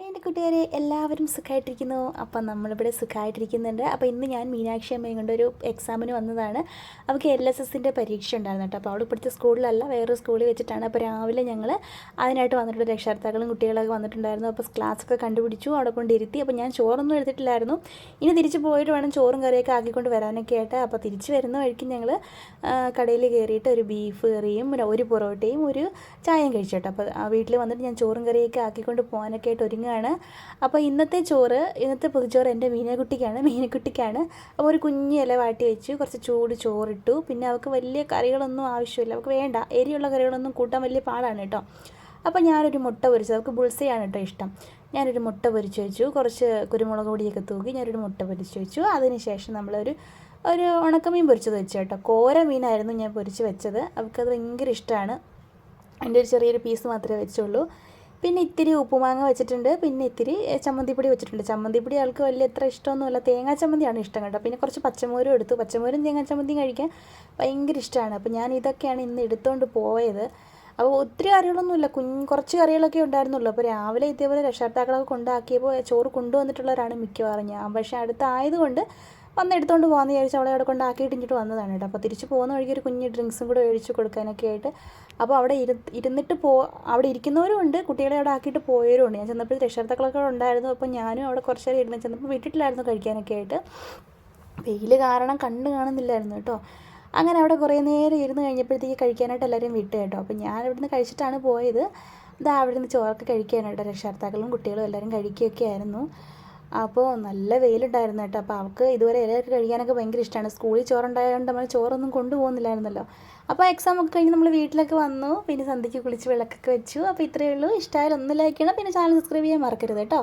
എന്റെ കൂട്ടുകാരെ എല്ലാവരും സുഖമായിട്ടിരിക്കുന്നു അപ്പം നമ്മളിവിടെ സുഖമായിട്ടിരിക്കുന്നുണ്ട് അപ്പോൾ ഇന്ന് ഞാൻ മീനാക്ഷി അമ്മയും കൊണ്ട് ഒരു എക്സാമിന് വന്നതാണ്. അവൾക്ക് എൽ എസ് എസിന്റെ പരീക്ഷ ഉണ്ടായിരുന്നു കേട്ടോ. അപ്പോൾ അവൾ ഇപ്പോഴത്തെ സ്കൂളിലല്ല വേറൊരു സ്കൂളിൽ വെച്ചിട്ടാണ്. അപ്പോൾ രാവിലെ ഞങ്ങൾ അതിനായിട്ട് വന്നിട്ട് രക്ഷകർത്താക്കളും കുട്ടികളൊക്കെ വന്നിട്ടുണ്ടായിരുന്നു. അപ്പോൾ ക്ലാസ്സൊക്കെ കണ്ടുപിടിച്ചു അവിടെ കൊണ്ടിരുത്തി അപ്പോൾ ഞാൻ ചോറൊന്നും എടുത്തിട്ടില്ലായിരുന്നു. ഇനി തിരിച്ച് പോയിട്ട് വേണം ചോറും കറിയൊക്കെ ആക്കിക്കൊണ്ട് വരാനൊക്കെ ആയിട്ട്. അപ്പോൾ തിരിച്ച് വരുന്ന വഴിക്ക് ഞങ്ങൾ കടയിൽ കയറിയിട്ട് ഒരു ബീഫ് കറിയും ഒരു- പൊറോട്ടയും ഒരു ചായയും കഴിച്ചു കേട്ടോ. അപ്പോൾ വീട്ടിൽ വന്നിട്ട് ഞാൻ ചോറും കറിയൊക്കെ ആക്കിക്കൊണ്ട് പോകാനൊക്കെ ആയിട്ട് ഒരുങ്ങുകയാണ് അപ്പോൾ ഇന്നത്തെ ചോറ് ഇന്നത്തെ പൊതിച്ചോറ് എന്റെ മീനക്കുട്ടിക്കാണ് മീനക്കുട്ടിക്കാണ്. അപ്പോൾ ഒരു കുഞ്ഞ് ഇല വാട്ടി വെച്ചു കുറച്ച് ചൂട് ചോറിട്ടു. പിന്നെ അവൾക്ക് വലിയ കറികളൊന്നും ആവശ്യമില്ല. അവൾക്ക് വേണ്ട എരിയുള്ള കറികളൊന്നും കൂട്ടാൻ വലിയ പാടാണ് കേട്ടോ. അപ്പോൾ ഞാനൊരു മുട്ട പൊരിച്ചത്. അവൾക്ക് ബുൾസയാണ് കേട്ടോ ഇഷ്ടം. ഞാനൊരു മുട്ട പൊരിച്ചു വെച്ചു. കുറച്ച് കുരുമുളക് പൊടിയൊക്കെ തൂക്കി ഞാനൊരു മുട്ട പൊരിച്ചു വെച്ചു. അതിന് ശേഷം നമ്മളൊരു ഒരു ഉണക്കമീൻ പൊരിച്ചത് വെച്ചു കേട്ടോ. കോര മീനായിരുന്നു ഞാൻ പൊരിച്ച് വെച്ചത്. അവൾക്കത് ഭയങ്കര ഇഷ്ടമാണ് എന്റെ ഒരു ചെറിയൊരു പീസ് മാത്രമേ വെച്ചുള്ളൂ. പിന്നെ ഇത്തിരി ഉപ്പുമാങ്ങ വെച്ചിട്ടുണ്ട്. പിന്നെ ഇത്തിരി ചമ്മന്തിപ്പൊടി വെച്ചിട്ടുണ്ട്. ചമ്മന്തിപ്പൊടി ആൾക്ക് വലിയ എത്ര ഇഷ്ടമൊന്നുമില്ല. തേങ്ങാ ചമ്മന്തിയാണ് ഇഷ്ടം കേട്ടോ. പിന്നെ കുറച്ച് പച്ചമോരും എടുത്തു. പച്ചമോരും തേങ്ങാ ചമ്മന്തിയും കഴിക്കാൻ ഭയങ്കര ഇഷ്ടമാണ്. അപ്പോൾ ഞാൻ ഇതൊക്കെയാണ് ഇന്ന് എടുത്തുകൊണ്ട് പോയത്. അപ്പോൾ ഒത്തിരി കറികളൊന്നുമില്ല. കുഞ്ഞ് കുറച്ച് കറികളൊക്കെ ഉണ്ടായിരുന്നുള്ളൂ. അപ്പോൾ രാവിലെ ഇതേപോലെ രക്ഷകർത്താക്കളൊക്കെ കൊണ്ടാക്കിയപ്പോൾ ചോറ് കൊണ്ടുവന്നിട്ടുള്ളവരാണ് മിക്കവാറും ഞാൻ. പക്ഷേ അടുത്തായതുകൊണ്ട് വന്ന് എടുത്തുകൊണ്ട് പോകാമെന്ന് വിചാരിച്ച് അവളെ അവിടെ കൊണ്ടാക്കിയിട്ട് ഇങ്ങോട്ട് വന്നതാണ് കേട്ടോ. അപ്പോൾ തിരിച്ച് പോകുന്ന വഴിക്ക് ഒരു കുഞ്ഞ് ഡ്രിങ്ക്സും കൂടെ ഒഴിച്ച് കൊടുക്കാനൊക്കെ ആയിട്ട് അപ്പോൾ അവിടെ ഇരു ഇരുന്നിട്ട് പോ അവിടെ ഇരിക്കുന്നവരും ഉണ്ട് കുട്ടികളെ അവിടെ ആക്കിയിട്ട് പോയവരും ഉണ്ട്. ഞാൻ ചെന്നപ്പോൾ രക്ഷകർത്താക്കളൊക്കെ ഉണ്ടായിരുന്നു. അപ്പോൾ ഞാനും അവിടെ കുറച്ച് നേരം ഇരുന്ന് ചെന്നപ്പോൾ വീട്ടിലായിരുന്നു കഴിക്കാനൊക്കെ ആയിട്ട്. വെയിൽ കാരണം കണ്ണ് കാണുന്നില്ലായിരുന്നു കേട്ടോ. അങ്ങനെ അവിടെ കുറേ നേരം ഇരുന്ന് കഴിഞ്ഞപ്പോഴത്തേക്ക് കഴിക്കാനായിട്ട് എല്ലാവരും വിട്ടു കേട്ടോ. അപ്പോൾ ഞാൻ ഇവിടുന്ന് കഴിച്ചിട്ടാണ് പോയത്. ഇതാ അവിടെ നിന്ന് ചോറൊക്കെ കഴിക്കാനായിട്ട് രക്ഷകർത്താക്കളും കുട്ടികളും എല്ലാവരും കഴിക്കുകയൊക്കെ ആയിരുന്നു. അപ്പോൾ നല്ല വെയിലുണ്ടായിരുന്നു കേട്ടോ. അപ്പോൾ അവൾക്ക് ഇതുവരെ ഇലയൊക്കെ കഴിക്കാനൊക്കെ ഭയങ്കര ഇഷ്ടമാണ് സ്കൂളിൽ ചോറുണ്ടായതുകൊണ്ട് നമ്മൾ ചോറൊന്നും കൊണ്ടുപോകുന്നില്ലായിരുന്നല്ലോ. അപ്പോൾ എക്സാം ഒക്കെ കഴിഞ്ഞ് നമ്മൾ വീട്ടിലൊക്കെ വന്നു. പിന്നെ സന്ധ്യയ്ക്ക് കുളിച്ച് വിളക്കൊക്കെ വെച്ചു. അപ്പോൾ ഇത്രയേ ഉള്ളൂ. ഇഷ്ടമായാലും ഒന്ന് ലൈക്ക് ചെയ്യണം. പിന്നെ ചാനൽ സബ്സ്ക്രൈബ് ചെയ്യാൻ മറക്കരുത് കേട്ടോ.